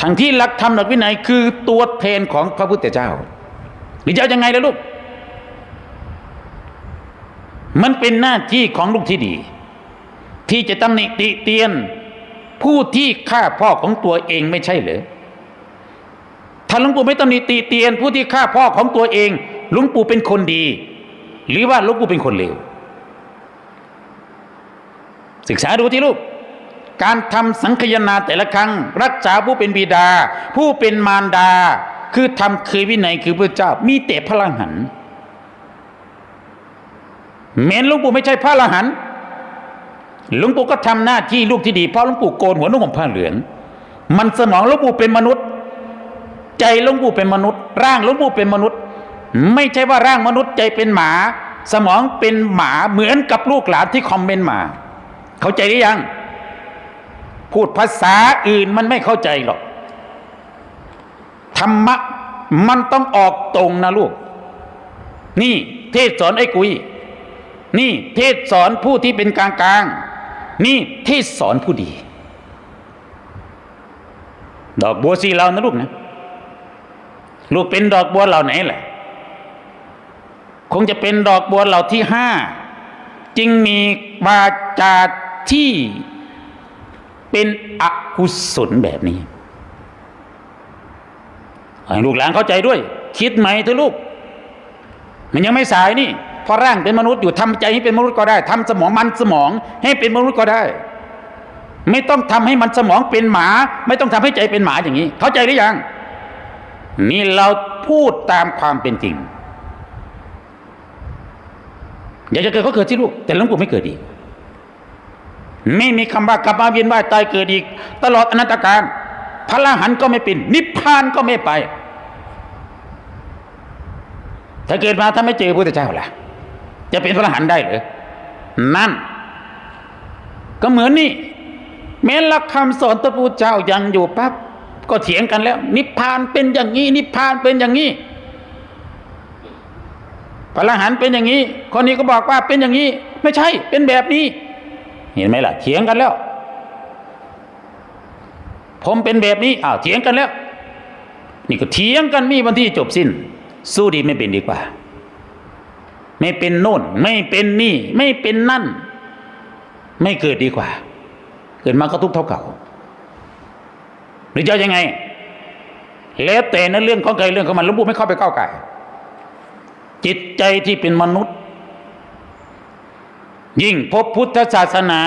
ทั้งที่หลักธรรมหลักวินัยคือตัวแทนของพระพุทธเจ้าหรือจะเอายังไงล่ะลูก มันเป็นหน้าที่ของลูกที่ดี ที่จะตำหนิติเตียน ผู้ที่ฆ่าพ่อของตัวเองไม่ใช่เหรอถ้าหลวงปู่ไม่ตำหนิติเตียน ผู้ที่ฆ่าพ่อของตัวเองหลวงปู่เป็นคนดี หรือว่าหลวงปู่เป็นคนเลวศึกษาดูที่ลูก การทำสังคยนาแต่ละครั้ง รักษาผู้เป็นบิดา ผู้เป็นมารดา คือทำคือวินัยคือพระเจ้า มีแต่พระอรหันเมนหลวงปู่ไม่ใช่พระอรหันหลวงปู่ก็ทำหน้าที่ลูกที่ดีเพราะหลวงปู่โกนหัวนุ่งห่มผ้าเหลือง มันสมองหลวงปู่เป็นมนุษย์ ใจหลวงปู่เป็นมนุษย์ ร่างหลวงปู่เป็นมนุษย์ ไม่ใช่ว่าร่างมนุษย์ใจเป็นหมา สมองเป็นหมาเหมือนกับลูกหลานที่คอมเมนต์มา เข้าใจหรือยัง พูดภาษาอื่นมันไม่เข้าใจหรอก ธรรมะมันต้องออกตรงนะลูก นี่เทศสอนไอ้กุย นี่เทศสอนผู้ที่เป็นกลางกลางนี่เทศสอนผู้ดี ดอกบัวสีเรานะลูกนะ ลูกเป็นดอกบัวเหล่าไหนแหละ คงจะเป็นดอกบัวเหล่าที่ห้า จึงมีวาจาที่ เป็นอกุศลแบบนี้ให้ลูกหลานเข้าใจด้วย คิดไหมเถอลูก มันยังไม่สายนี่พราะร่างเป็นมนุษย์อยู่ทำใจให้เป็นมนุษย์ก็ได้ทำสมองมันสมองให้เป็นมนุษย์ก็ได้ ไม่ต้องทำให้มันสมองเป็นหมา ไม่ต้องทำให้ใจเป็นหมาอย่างนี้ เข้าใจหรือยัง นี่เราพูดตามความเป็นจริง อยากจะเกิดก็เกิดที่ลูก แต่หลวงปู่ไม่เกิดอีก ไม่มีคำว่ากลับมาเวียนว่ายตายเกิดอีก ตลอดอนันตการพระรหันต์ก็ไม่เป็น นิพพานก็ไม่ไป ถ้าเกิดมาถ้าไม่เจอพระพุทธเจ้าล่ะ จะเป็นพระรหันต์ได้หรือนั่น ก็เหมือนนี่แม้หลักคำสอนตะปูเจ้ายังอยู่ปั๊บก็เถียงกันแล้ว นิพพานเป็นอย่างนี้ นิพพานเป็นอย่างนี้พระรหันต์เป็นอย่างนี้ คนนี้ก็บอกว่าเป็นอย่างนี้ ไม่ใช่เป็นแบบนี้ เห็นไหมล่ะเถียงกันแล้ว ผมเป็นแบบนี้อ้าวเถียงกันแล้ว นี่ก็เถียงกันมีวันที่จบสิ้น สู้ดีไม่เป็นดีกว่า ไม่เป็นโน่น ไม่เป็นนี่ ไม่เป็นนั่น ไม่เกิดดีกว่า เกิดมาก็ทุกข์เท่าเก่า หรือจะยังไง แล้วแต่ในเรื่องของใครเรื่องของมันหลุงปู่ไม่เข้าไปก้าวไก่จิตใจที่เป็นมนุษย์ ยิ่งพบพุทธศาสนา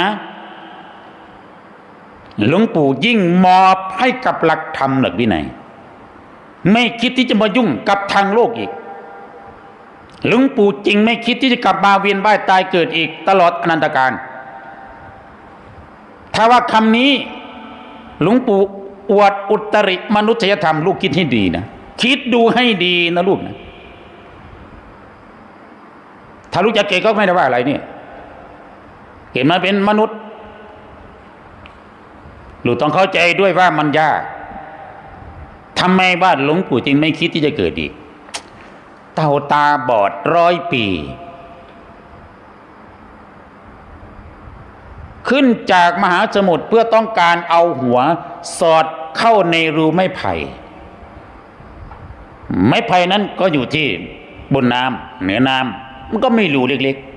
หลวงปู่ยิ่งมอบให้กับหลักธรรมหลักวินัยไม่คิดที่จะมายุ่งกับทางโลกอีก หลวงปู่จริงไม่คิดที่จะกลับมาเวียนว่ายตายเกิดอีก ตลอดอนันตการ ถ้าว่าคำนี้ หลวงปู่อวดอุตริมนุษยธรรม ลูกคิดให้ดีนะ คิดดูให้ดีนะลูกนะ ถ้ารู้จักเกก็ไม่ได้ว่าอะไรเนี่ย เกิดมาเป็นมนุษย์หลูกต้องเข้าใจด้วยว่ามันยากทำไมบ้านหลวงปู่จึงไม่คิดที่จะเกิดอีก เต่าตาบอดร้อยปี ขึ้นจากมหาสมุทรเพื่อต้องการเอาหัวสอดเข้าในรูไม้ไผ่ ไม้ไผ่นั้นก็อยู่ที่บนน้ำเหนือน้ำมันก็ไม่รูเล็กๆ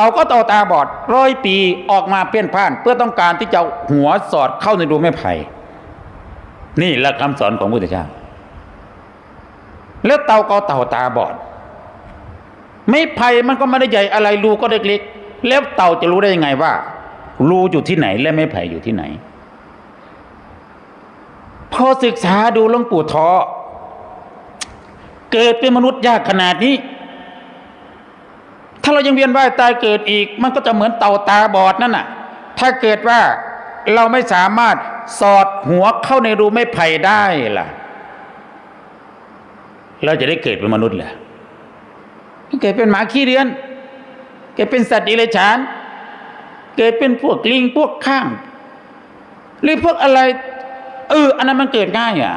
เต่าก็เต่าตาบอดร้อยปีออกมาเปี้ยนพ่าน เพื่อต้องการที่จะหัวสอดเข้าในรูไม้ไผ่นี่หละคำสอนของพุทธเจ้าแล้วเต่าก็เต่าตาบอด ไม่ไผ่มันก็ไม่ได้ใหญ่อะไรรูก็เล็กๆแล้วเต่าจะรู้ได้ยังไงว่ารูอยู่ที่ไหนและไม่ไผ่อยู่ที่ไหน พอศึกษาดูหลวงปู่ทอเกิดเป็นมนุษย์ยากขนาดนี้ ถ้าเรายังเวียนว่ายตายเกิดอีก มันก็จะเหมือนเต่าตาบอดนั่นน่ะ ถ้าเกิดว่าเราไม่สามารถสอดหัวเข้าในรูไม้ไผ่ได้ล่ะ เราจะได้เกิดเป็นมนุษย์เหรอเกิดเป็นหมาขี้เรือน เกิดเป็นสัตว์อิเลฉาน เกิดเป็นพวกลิงพวกข้าง หรือพวกอะไร เออ อันนั้นมันเกิดง่ายอะ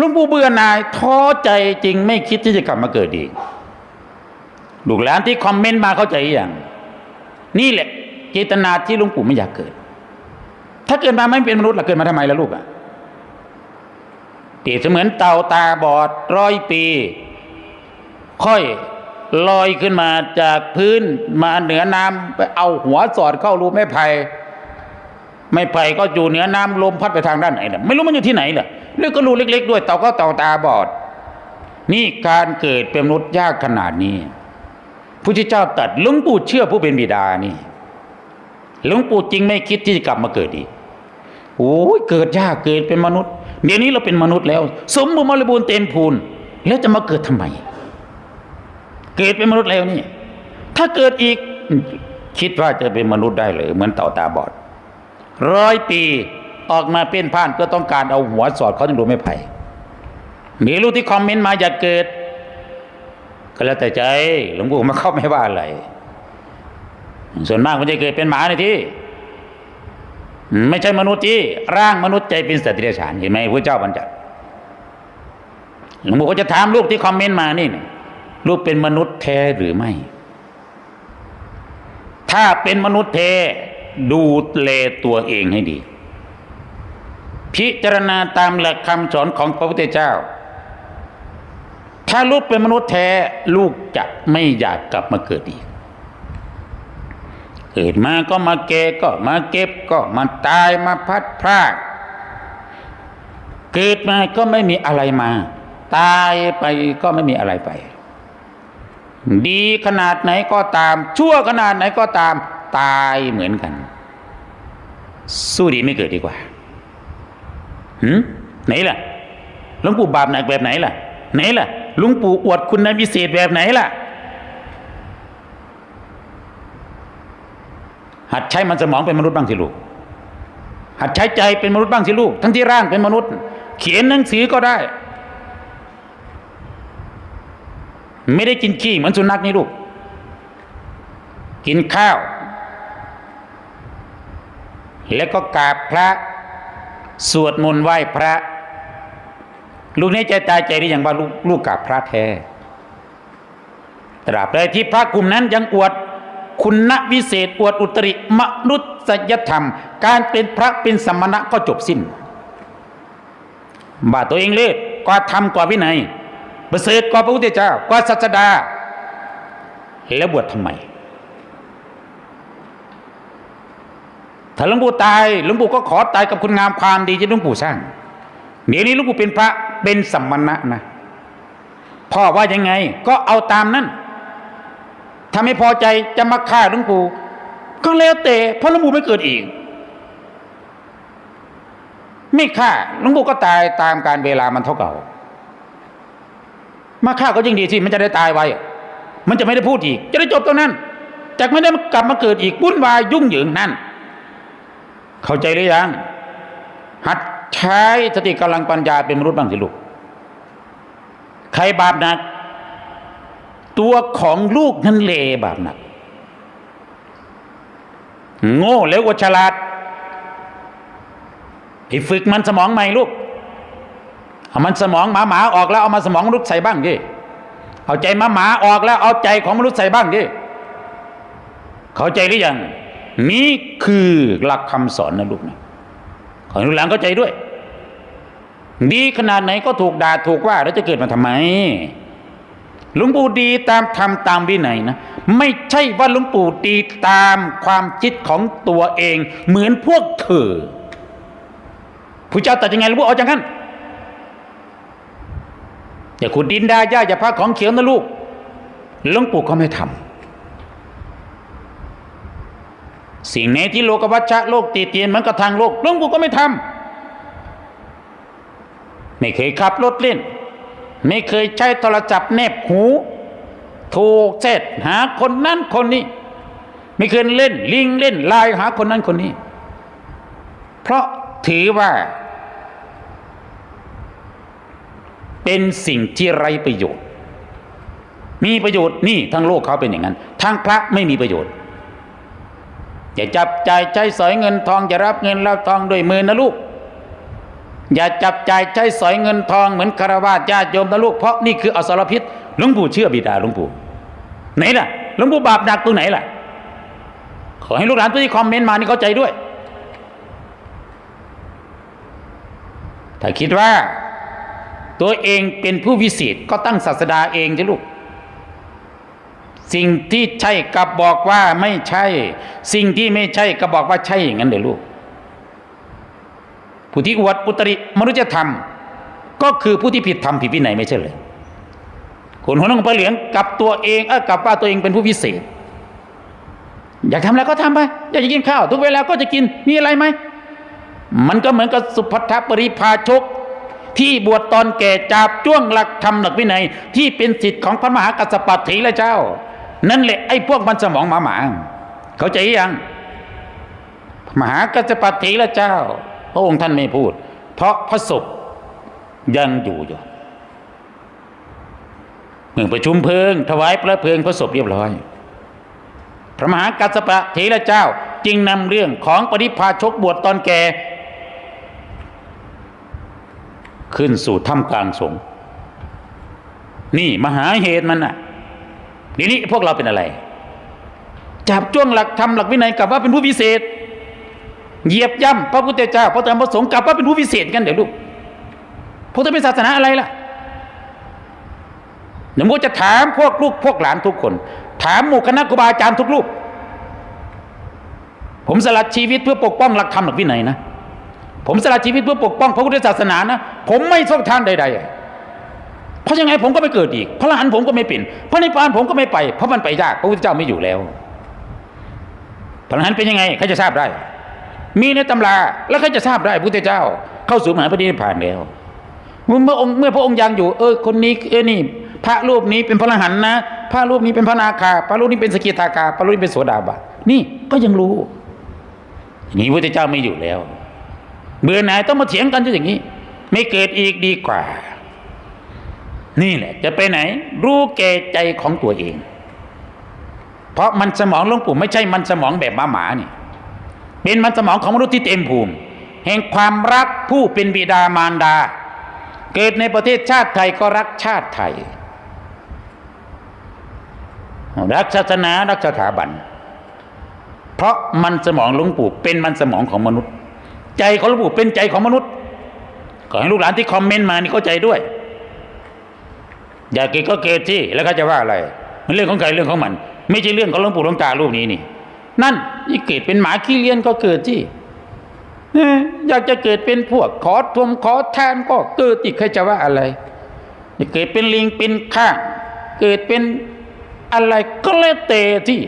ลวงปู่เบื่อนายท้อใจจริงไม่คิดที่จะกลับมาเกิดอีก ลูกหลานที่คอมเมนต์มาเข้าใจอย่าง นี่แหละเจตนาที่ลวงปู่ไม่อยากเกิด ถ้าเกิดมาไม่เป็นมนุษย์ล่ะเกิดมาทำไมล่ะลูกอะเปรียบเสมือนเต่าตาบอดร้อยปี ค่อยลอยขึ้นมาจากพื้นมาเหนือน้ำไปเอาหัวสอดเข้ารูไม้ไผ่ไม้ไผ่ก็อยู่เหนือน้ำลมพัดไปทางด้านไหนน่ะไม่รู้มันอยู่ที่ไหนล่ะเรื่องก็รูเล็ก ๆ ด้วยเต่าก็เต่าตาบอด นี่การเกิดเป็นมนุษย์ยากขนาดนี้ พระเจ้าตัดหลวงปู่เชื่อผู้เป็นบิดานี่หลวงปู่จริงไม่คิดที่จะกลับมาเกิดอีกโอ้ยเกิดยากเกิดเป็นมนุษย์ เดี๋ยวนี้เราเป็นมนุษย์แล้ว สมบูรณ์บริบูรณ์เต็มพูนแล้วจะมาเกิดทำไม เกิดเป็นมนุษย์แล้วนี่ ถ้าเกิดอีก คิดว่าจะเป็นมนุษย์ได้เลย เหมือนเต่าตาบอดร้อยปีออกมาเป็นผ่านก็ต้องการเอาหัวสอดเขาถึงดูไม่ไผ่มีรู้ที่คอมเมนต์มาอยากเกิด ก็แล้วแต่ใจ หลวงปู่มาเข้าไม่ว่าอะไร ส่วนมากมันจะเกิดเป็นหมาในที่ ไม่ใช่มนุษย์ที่ ร่างมนุษย์ใจเป็นสัตว์เดรัจฉานเห็นไหมพระเจ้าบัญญัติหลวงปู่ก็จะถามลูกที่คอมเมนต์มานี่นะลูกเป็นมนุษย์แท้หรือไม่ ถ้าเป็นมนุษย์แท้ดูแลตัวเองให้ดี พิจารณาตามหลักคำสอนของพระพุทธเจ้า ถ้าลูกเป็นมนุษย์แท้ลูกจะไม่อยากกลับมาเกิดอีก เกิดมาก็มาแก่ก็มาเก็บก็มาตายมาพัดพรากเกิดมาก็ไม่มีอะไรมา ตายไปก็ไม่มีอะไรไป ดีขนาดไหนก็ตาม ชั่วขนาดไหนก็ตาม ตายเหมือนกัน สู้ดีไม่เกิดดีกว่าหืมไหนล่ะหลวงปู่บาปหนักแบบไหนล่ะไหนล่ะ ลวงปู่อวดคุณพิเศษแบบไหนล่ะ หัดใช้มันสมองเป็นมนุษย์บ้างสิลูก หัดใช้ใจเป็นมนุษย์บ้างสิลูก ทั้งที่ร่างเป็นมนุษย์ เขียนหนังสือก็ได้ ไม่ได้กินขี้เหมือนสุนัขนี่ลูก กินข้าว แล้วก็กราบพระ สวดมนต์ไหว้พระ ลูกนี้ใจตายใจได้อย่างว่าลูกลูกกราบพระแท้ตราบใดที่พระกลุ่มนั้นยังอวดคุณวิเศษอวดอุตริมนุษยธรรม การเป็นพระเป็นสมณะก็จบสิ้น บาตัวเองเลิศกว่าธรรมกว่าวินัยประเสริฐกว่าพระพุทธเจ้ากว่าศาสดา แล้วบวชทำไมถ้าหลวงปู่ตายหลวงปู่ก็ขอตายกับคุณงามความดีที่หลวงปู่สร้าง เดี๋ยวนี้หลวงปู่เป็นพระเป็นสัมมณะนะพ่อว่ายังไง ก็เอาตามนั้นถ้าไม่พอใจจะมาฆ่าหลวงปู่ก็แล้วแต่เพราะหลวงปู่ไม่เกิดอีก ไม่ฆ่าหลวงปู่ก็ตายตามการเวลามันเท่าเก่า มาฆ่าก็ยิ่งดีสิมันจะได้ตายไวมันจะไม่ได้พูดอีก จะได้จบตรงนั้นจากไม่ได้กลับมาเกิดอีกวุ่นวายยุ่งเหยิงนั่น เข้าใจหรือยัง หัด ใช้สติกำลังปัญญาเป็นมนุษย์บ้างสิลูก ใครบาปหนัก ตัวของลูกนั่นเลบาปหนัก โง่แล้วกว่าฉลาดไปฝึกมันสมองใหม่ลูก เอามันสมองหมาหมาออกแล้วเอามาสมองมนุษย์ใส่บ้างดิเอาใจหมาหมาออกแล้วเอาใจของมนุษย์ใส่บ้างดิเข้าใจหรือยัง นี่คือหลักคำสอนนะลูกนะขอให้ ลูกหลานเข้าใจด้วย ดีขนาดไหนก็ถูกด่าถูกว่า แล้วจะเกิดมาทำไมหลวงปู่ดีตามทำตามวินัยนะ ไม่ใช่ว่าหลวงปู่ดีตามความคิดของตัวเอง เหมือนพวกเธอผู้เจ้าตัดยังไงหลวงปู่เอาจากนั้นอย่าขุดดินดาย่าอย่าพาของเขียวนะลูกหลวงปู่ก็ไม่ทำ สิ่งไหนที่โลกวัชชะโลกตีเตียนเหมือนกับทางโลกหลวงปู่ก็ไม่ทำไม่เคยขับรถเล่น ไม่เคยใช้โทรศัพท์แนบหูโทรเซตหาคนนั้นคนนี้ ไม่เคยเล่น ลิงเล่นไลน์หาคนนั้นคนนี้ เพราะถือว่า เป็นสิ่งที่ไรประโยชน์ มีประโยชน์นี่ทั้งโลกเขาเป็นอย่างนั้นทางพระไม่มีประโยชน์ อย่าจับจ่ายใช้สอยเงินทองอย่ารับเงินรับทองด้วยมือนะลูก อย่าจับจ่ายใช้สอยเงินทองเหมือนคารวะญาติโยมนะลูกเพราะนี่คืออสรพิษหลวงปู่เชื่อบิดาหลวงปู่ไหนล่ะหลวงปู่บาปหนักตรงไหนล่ะ ขอให้ลูกหลานที่คอมเมนต์มานี่เข้าใจด้วย ถ้าคิดว่า ตัวเองเป็นผู้วิเศษก็ตั้งศาสดาเองจ้ะลูก สิ่งที่ใช่กับบอกว่าไม่ใช่ สิ่งที่ไม่ใช่ก็บอกว่าใช่อย่างนั้นเดี๋ยวลูก ผู้ที่อวดอุตริมนุษยธรรม ก็คือผู้ที่ผิดธรรมผิดวินัยไม่ใช่เลยคนหัวหน้องพระเหลืองกับตัวเองเออกับว่าตัวเองเป็นผู้วิเศษ อยากทำอะไรก็ทำไปอยากจะกินข้าว ทุกเวลาก็จะกินมีอะไรไหมมันก็เหมือนกับสุภัทปริพาชก ที่บวชตอนแก่จาบจ้วงหลักธรรมหลักวินัย ที่เป็นสิทธิ์ของพระมหากัสสปะเถระเจ้า นั่นแหละไอ้พวกมันสมองหมาหมาเข้าใจยัง มหากัสสปะเถระเจ้า พระองค์ท่านไม่พูด เพราะพระศพยังอยู่อยู่เมื่อประชุมเพลิง ถวายพระเพลิงพระศพเรียบร้อย พระมหากัสสปะเถระเจ้าจึงนำเรื่องของปริพาชกบวชตอนแก่ ขึ้นสู่ถ้ำกลางสงฆ์นี่มหาเหตุมันน่ะ ทีนี้พวกเราเป็นอะไร จับจ้วงหลักธรรมหลักวินัยกลับว่าเป็นผู้พิเศษ เหยียบย่ำพระพุทธเจ้าพระธรรมพระสงฆ์กลับว่าเป็นผู้พิเศษกันเดี๋ยวลูกพวกเธอเป็นศาสนาอะไรล่ะเดี๋ยวมูจะถามพวกลูกพวกหลานทุกคน ถามหมู่คณะครูบาอาจารย์ทุกรูป ผมสละชีวิตเพื่อปกป้องหลักธรรมหลักวินัยนะ ผมสละชีวิตเพื่อปกป้องพระพุทธศาสนานะ ผมไม่ช่องทางใด ๆ เพราะยังไงผมก็ไม่เกิดอีก พระอรหันต์ผมก็ไม่เป็น พระนิพพานผมก็ไม่ไป เพราะมันไปยาก พระพุทธเจ้าไม่อยู่แล้ว พระอรหันต์เป็นยังไงใครจะทราบได้ มีในตำราแล้วใครจะทราบได้พระพุทธเจ้า เข้าสู่มหาปฏินิพพานแล้ว เมื่อองค์เมื่อพระองค์ยังอยู่ เออคนนี้เออนี่ พระรูปนี้เป็นพระอรหันต์นะ พระรูปนี้เป็นพระนาคา พระรูปนี้เป็นสกิทาคา พระรูปนี้เป็นโสดาบันนี่ก็ยังรู้อย่างนี้พระพุทธเจ้าไม่อยู่แล้วเบื่อไหนต้องมาเถียงกันอย่างนี้ ไม่เกิดอีกดีกว่า นี่แหละจะไปไหน รู้แก่ใจของตัวเอง เพราะมันสมองหลวงปู่ไม่ใช่มันสมองแบบหมาหมานี่ เป็นมันสมองของมนุษย์ที่เต็มภูมิ แห่งความรักผู้เป็นบิดามารดา เกิดในประเทศชาติไทยก็รักชาติไทย รักศาสนารักสถาบัน เพราะมันสมองหลวงปู่เป็นมันสมองของมนุษย์ ใจของหลวงปู่เป็นใจของมนุษย์ ขอให้ลูกหลานที่คอมเมนต์มานี่เข้าใจด้วย อยากเกิดก็เกิดที่แล้วเขาจะว่าอะไรมันเรื่องของใครเรื่องของมัน ไม่ใช่เรื่องของหลวงปู่หลวงตารูปนี้นี่ นั่นยี่เกิดเป็นหมาขี้เลี้ยนก็เกิดที่อยากจะเกิดเป็นพวกขอทวมขอทานก็เกิดที่ใครจะว่าอะไรอยากเกิดเป็นลิงเป็นข้างเกิดเป็นอะไรก็แล้วแต่ที่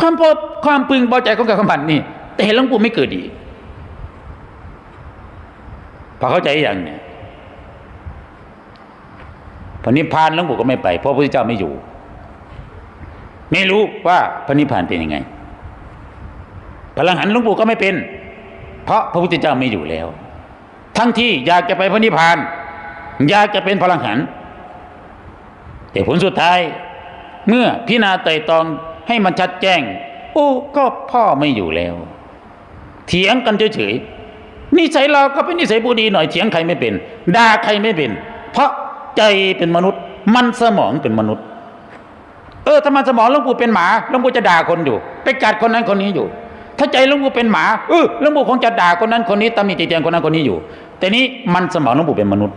ความพอความพึงพอใจของกับคำพันนี่ แต่เห็นหลวงปู่ไม่เกิดอีกพอเข้าใจอย่างเนี่ย พระนิพพานหลวงปู่ก็ไม่ไป เพราะพระพุทธเจ้าไม่อยู่ ไม่รู้ว่าพระนิพพานเป็นยังไงพลังหันหลวงปู่ก็ไม่เป็น เพราะพระพุทธเจ้าไม่อยู่แล้ว ทั้งที่อยากจะไปพระนิพพาน อยากจะเป็นพลังหันแต่ผลสุดท้าย เมื่อพิจารณาไต่ตองให้มันชัดแจ้ง โอ้ก็พ่อไม่อยู่แล้ว เถียงกันเฉยๆนิสัยเราก็เป็นนิสัยผู้ดีหน่อยเถียงใครไม่เป็นด่าใครไม่เป็น เพราะ ใจเป็นมนุษย์ มันสมองเป็นมนุษย์ เออถ้ามันสมองหลวงปู่เป็นหมาหลวงปู่จะด่าคนอยู่ ไปกัดคนนั้นคนนี้อยู่ ถ้าใจหลวงปู่เป็นหมาเออหลวงปู่คงจะด่าคนนั้นคนนี้ตำหนิติเตียงคนนั้นคนนี้อยู่ แต่นี้มันสมองหลวงปู่เป็นมนุษย์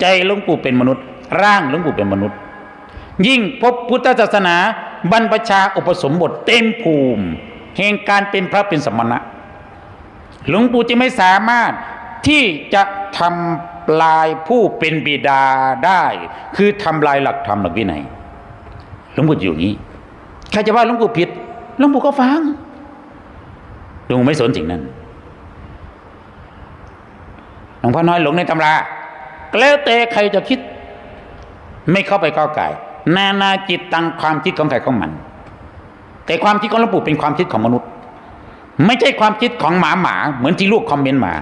ใจหลวงปู่เป็นมนุษย์ ร่างหลวงปู่เป็นมนุษย์ ยิ่งพบพุทธศาสนาบรรพชาอุปสมบทเต็มภูมิแห่งการเป็นพระเป็นสมณะ หลวงปู่จึงไม่สามารถที่จะทำ ลายผู้เป็นบิดาได้ คือทำลายหลักธรรมหลักวินัยหลวงปู่อยู่งนี้ใครจะว่าหลวงปู่ผิดหลวงปู่ก็ฟังหลวงไม่สนสิ่งนั้นหลวงพ่อน้อยหลงในตำราแล้วแต่ใครจะคิด ไม่เข้าไปก้าวไก่นานาจิตตังความคิดของใครของมัน แต่ความคิดของหลวงปู่เป็นความคิดของมนุษย์ ไม่ใช่ความคิดของหมาหมาเหมือนที่ลูกคอมเมนต์มา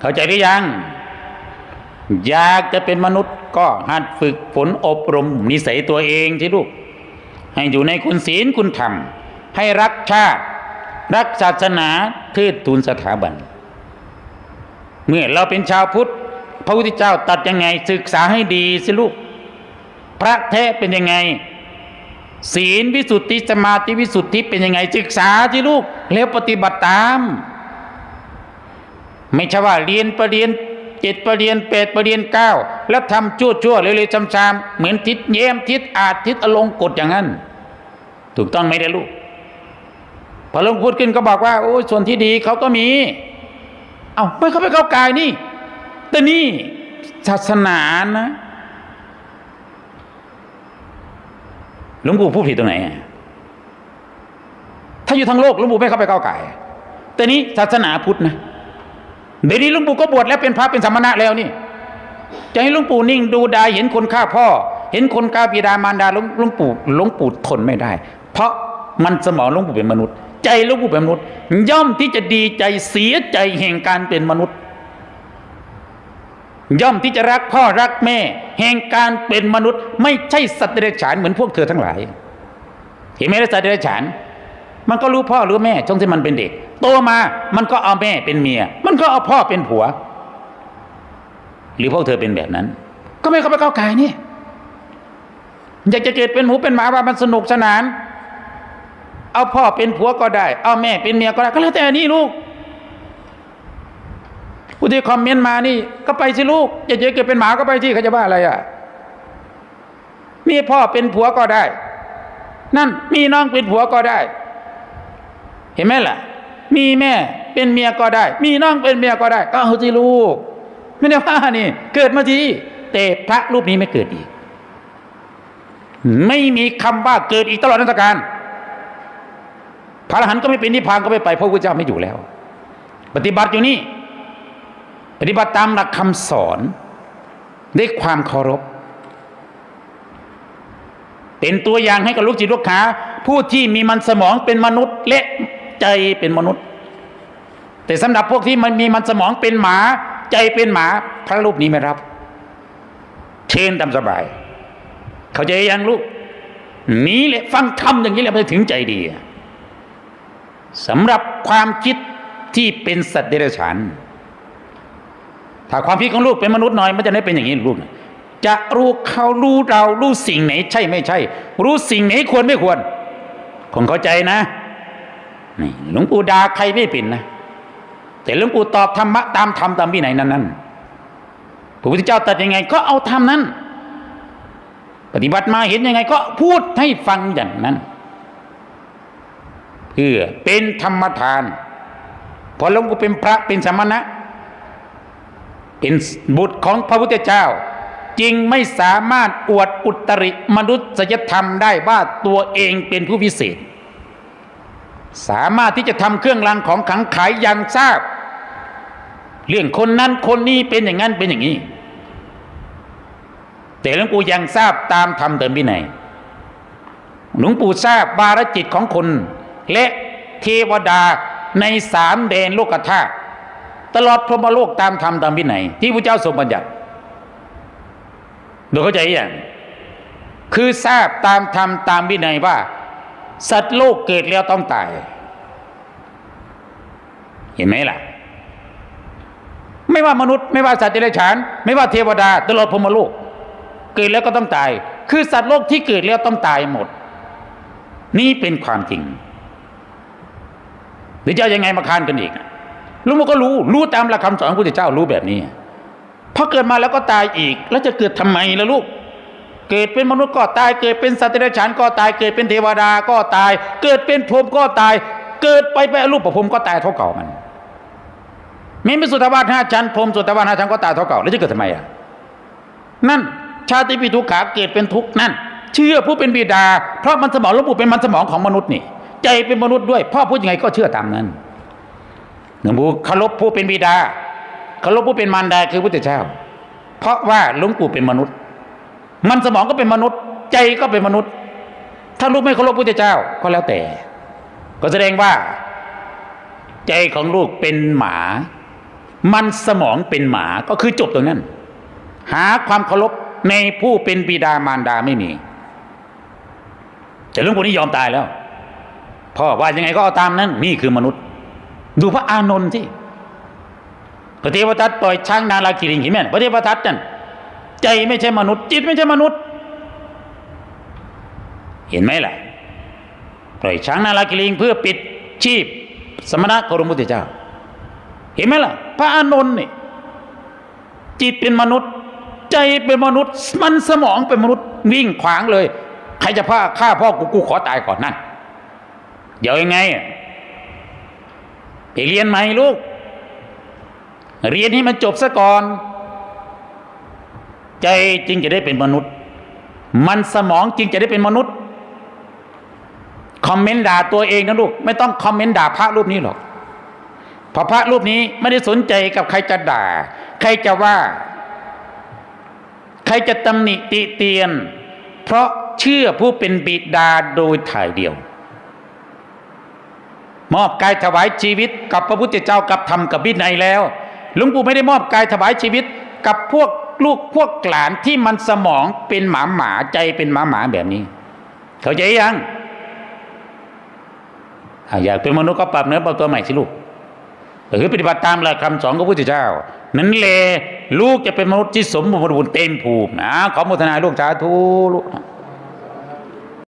เข้าใจหรือยัง อยากจะเป็นมนุษย์ก็หัดฝึกฝนอบรมนิสัยตัวเองที่ลูก ให้อยู่ในคุณศีลคุณธรรม ให้รักชาติ รักศาสนาเทิดทูนสถาบัน เมื่อเราเป็นชาวพุทธ พระพุทธเจ้าตัดยังไงศึกษาให้ดีสิลูก พระแท้เป็นยังไง ศีลวิสุทธิสมาธิวิสุทธิเป็นยังไงศึกษาที่ลูก แล้วปฏิบัติตาม ไม่ใช่ว่าเรียนประเรียน เจ็ดประเดียนแปดประเดียนเก้าแล้วทำชั่วชั่วๆเร็วๆช้ำๆเหมือนทิศเย้มทิศอาจทิศอลงกฎอย่างนั้น ถูกต้องไหมเด้ลูกพอหลงพูดขึ้นก็บอกว่าโอ้ส่วนที่ดีเขาก็มี เอาไม่เขาไปเข้ากายนี่ แต่นี่ศาสนานะหลวงปู่พูดผิดตรงไหนถ้าอยู่ทั้งโลกหลวงปู่ไม่เข้าไปเก้าวไก่แต่นี้ศาสนาพุทธนะ เดี๋ยวนี้ลวงปู่ก็บวชแล้วเป็นพระเป็นสมณะแล้วนี่ จะให้ลวงปู่นิ่งดูดายเห็นคนฆ่าพ่อ เห็นคนฆ่าบิดามารดาลวงลวงปู่ลวงปู่ทนไม่ได้ เพราะมันสมองลวงปู่เป็นมนุษย์ ใจลวงปู่เป็นมนุษย์ ย่อมที่จะดีใจเสียใจแห่งการเป็นมนุษย์ ย่อมที่จะรักพ่อรักแม่ แห่งการเป็นมนุษย์ ไม่ใช่สัตว์เดรัจฉานเหมือนพวกเธอทั้งหลาย เห็นไหมล่ะสัตว์เดรัจฉาน มันก็รู้พ่อรู้แม่ช่วงที่มันเป็นเด็ก โตมามันก็เอาแม่เป็นเมีย มันก็เอาพ่อเป็นผัว หรือพวกเธอเป็นแบบนั้น ก็ไม่เข้าไปก้าวไก่นี่อยากจะเกิดเป็นหมูเป็นหมาว่ามันสนุกสนาน เอาพ่อเป็นผัวก็ได้ เอาแม่เป็นเมียก็ได้ก็แล้วแต่นี่ลูกผู้ที่คอมเมนต์มานี่ ก็ไปสิลูกอยากจะเกิดเป็นหมาก็ไปที่เขาจะว่าอะไรอะมีพ่อเป็นผัวก็ได้ นั่นมีน้องเป็นผัวก็ได้ เห็นไหมล่ะ มีแม่เป็นเมียก็ได้ มีน้องเป็นเมียก็ได้ ก็เอาสิลูก ไม่ได้ว่านี่ เกิดมาทีแต่พระรูปนี้ไม่เกิดอีก ไม่มีคำว่าเกิดอีกตลอดนันดร์การพระอรหันต์ก็ไม่เป็นนิพพานก็ไม่ไป เพราะพระเจ้าไม่อยู่แล้ว ปฏิบัติอยู่นี่ ปฏิบัติตามหลักคำสอนด้วยความเคารพ เป็นตัวอย่างให้กับลูกจิตลูกขาผู้ที่มีมันสมองเป็นมนุษย์และ ใจเป็นมนุษย์ แต่สำหรับพวกที่มันมีมันสมองเป็นหมา ใจเป็นหมา พระรูปนี้ไม่รับ เชนตามสบาย เขาใจยังลูกนี้แหละฟังคำอย่างนี้แหละมันถึงใจดีสำหรับความคิดที่เป็นสัตว์เดรัจฉานถ้าความคิดของลูกเป็นมนุษย์หน่อยมันจะได้เป็นอย่างนี้ลูกนะจะรู้เขารู้เรารู้สิ่งไหนใช่ไม่ใช่ รู้สิ่งไหนควรไม่ควรคงเข้าใจนะ นี่หลวงปู่ดาใครไม่เป็นนะแต่หลวงปู่ตอบธรรมะตามธรรมตามวินัยนั้นนั้นพระพุทธเจ้าตัดยังไง ก็เอาธรรมนั้น ปฏิบัติมาเห็นยังไง ก็พูดให้ฟังอย่างนั้น เพื่อเป็นธรรมทาน พอหลวงปู่เป็นพระเป็นสมณะ เป็นบุตรของพระพุทธเจ้าจึงไม่สามารถอวดอุตริมนุษยธรรมได้ว่าตัวเองเป็นผู้พิเศษ สามารถที่จะทำเครื่องรางของขังขายอย่างทราบ เรื่องคนนั้นคนนี้เป็นอย่างนั้นเป็นอย่างนี้ แต่หลวงปู่ยังทราบตามธรรมเติมวินัยหลวงปู่ทราบบารจิตของคน และเทวดาในสามแดนโลกธาตุตลอดพรหมโลกตามธรรมตามวินัยที่พระเจ้าทรงบัญญัติโดยเข้าใจอย่างคือทราบตามธรรมตามวินัยว่า สัตว์โลกเกิดแล้วต้องตาย เห็นไหมล่ะ ไม่ว่ามนุษย์ ไม่ว่าสัตว์เดรัจฉาน ไม่ว่าเทวดาตลอดพรมโลก เกิดแล้วก็ต้องตาย คือสัตว์โลกที่เกิดแล้วต้องตายหมด นี่เป็นความจริงหรือจะเอายังไงมาคานกันอีกลุงมันก็รู้ รู้ตามหลักคำสอนของพระพุทธเจ้ารู้แบบนี้พอเกิดมาแล้วก็ตายอีก แล้วจะเกิดทำไมล่ะลูก เกิดเป็นมนุษย์ก็ตาย เกิดเป็นสัตว์เดรัจฉานก็ตาย เกิดเป็นเทวดาก็ตาย เกิดเป็นพรหมก็ตาย เกิดไปไปรูปประพรหมก็ตายเท่าเก่ามันม่เป็นสุทธวาสห้าชั้นพรหมสุทธวาสห้าชั้นก็ตายเท่าเก่าแล้วจะเกิดทำไมอะนั่นชาติปีทุกขาเกิดเป็นทุกข์นั่น เชื่อผู้เป็นบิดา เพราะมันสมองลวงปู่เป็นมันสมองของมนุษย์นี่ ใจเป็นมนุษย์ด้วย พ่อพูดยังไงก็เชื่อตามนั้นหลวงปู่คารพผู้เป็นบิดาคารพผู้เป็นมารดาคือพระเจ้า เพราะว่าหลวงปู่เป็นมนุษย์ มันสมองก็เป็นมนุษย์ ใจก็เป็นมนุษย์ ถ้าลูกไม่เคารพพุทธเจ้าก็แล้วแต่ ก็แสดงว่า ใจของลูกเป็นหมา มันสมองเป็นหมาก็คือจบตรงนั้น หาความเคารพในผู้เป็นบิดามารดาไม่มี แต่ลวงปู่นี่ยอมตายแล้วพ่อว่ายังไงก็เอาตามนั้น นี่คือมนุษย์ ดูพระอานนท์ที่พระเทวทัตปล่อยช้างนาลาคิริงเห็นไหมพระเทวทัตนั่น ใจไม่ใช่มนุษย์ จิตไม่ใช่มนุษย์ เห็นไหมล่ะปล่อยช้างนาลาคิริงเพื่อปิดชีพ สมณะของพระพุทธเจ้า เห็นไหมล่ะ พระอานนท์นี่จิตเป็นมนุษย์ ใจเป็นมนุษย์ มันสมองเป็นมนุษย์ วิ่งขวางเลย ใครจะฆ่าฆ่าพ่อกูกูขอตายก่อนนั่นเดี๋ยวยังไงไปเรียนไหมลูก เรียนให้มันจบซะก่อน ใจจึงจะได้เป็นมนุษย์ มันสมองจึงจะได้เป็นมนุษย์ คอมเมนต์ด่าตัวเองนะลูก ไม่ต้องคอมเมนต์ด่าพระรูปนี้หรอกพระพระรูปนี้ไม่ได้สนใจกับใครจะด่า ใครจะว่า ใครจะตำหนิติเตียน เพราะเชื่อผู้เป็นบิดาโดยถ่ายเดียว มอบกายถวายชีวิตกับพระพุทธเจ้ากับธรรมกับวินัยแล้วหลวงปู่ไม่ได้มอบกายถวายชีวิตกับพวก ลูกพวกหลานที่มันสมองเป็นหมาหมาใจเป็นหมาหมาแบบนี้ เข้าใจยังอยากเป็นมนุษย์ก็ปรับเนื้อปรับตัวใหม่สิลูกหรือปฏิบัติตามหลักคำสอนของพระพุทธเจ้า นั้นเลลูกจะเป็นมนุษย์ที่สมบูรณ์เต็มภูมินะขอโมทนาลูกสาธุลูก